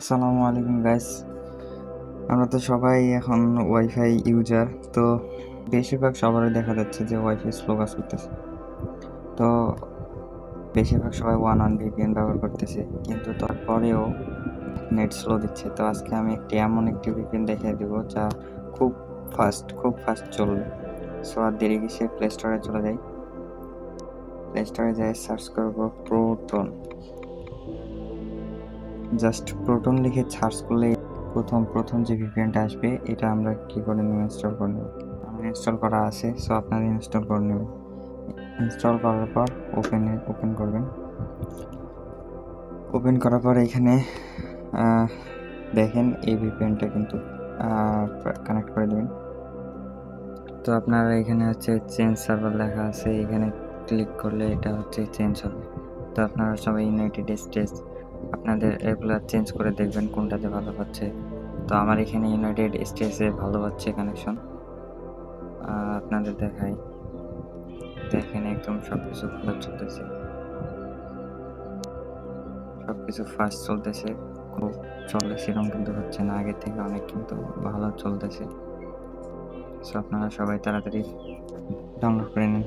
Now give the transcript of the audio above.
আসসালামু আলাইকুম গাইস আমরা তো সবাই এখন ওয়াইফাই ইউজার তো বেশিরভাগ সবারই দেখা যাচ্ছে যে ওয়াইফাই স্লো কাজ করতেছে। তো বেশিরভাগ সবাই ওয়ান ওয়ান ভিপিএন ব্যবহার করতেছে, কিন্তু তারপরেও নেট স্লো দিচ্ছে। তো আজকে আমি একটি এমন একটি ভিপিএন দেখিয়ে দেবো, যা খুব ফাস্ট খুব ফাস্ট চলবে। সো আর দেরি কিসে? প্লে স্টোরে চলে যাই। প্লে স্টোরে যাই সার্চ করব প্রোটন। জাস্ট প্রোটন লিখে সার্চ করলে প্রথম প্রথম যে ভিপিএনটা আসবে, এটা আমরা কি করে নেব ইনস্টল করে নেব? আমার ইনস্টল করা আছে সো আপনারা ইনস্টল করে নেবেন। ইনস্টল করার পর ওপেনে ওপেন করবেন। ওপেন করার পর এখানে দেখেন এই ভিপিএনটা কিন্তু কানেক্ট করে দেবেন। তো আপনারা এখানে হচ্ছে চেঞ্জ সার্ভার লেখা আছে, এখানে ক্লিক করলে এটা হচ্ছে চেঞ্জ হবে তো আপনারা সবাই ইউনাইটেড স্টেটস আপনাদের এগুলো চেঞ্জ করে দেখবেন কোনটাতে ভালো পাচ্ছে তো আমার এখানে ইউনাইটেড স্টেটসে ভালো পাচ্ছে কানেকশন আপনাদের দেখাই। দেখেন একদম সব কিছু ভালো চলতেছে। সব কিছু ফাস্ট চলতেছে। খুব চলে সেরকম কিন্তু হচ্ছে না। আগের থেকে অনেক কিন্তু ভালো চলতেছে। সো আপনারা সবাই তাড়াতাড়ি ডাউনলোড করে নিন।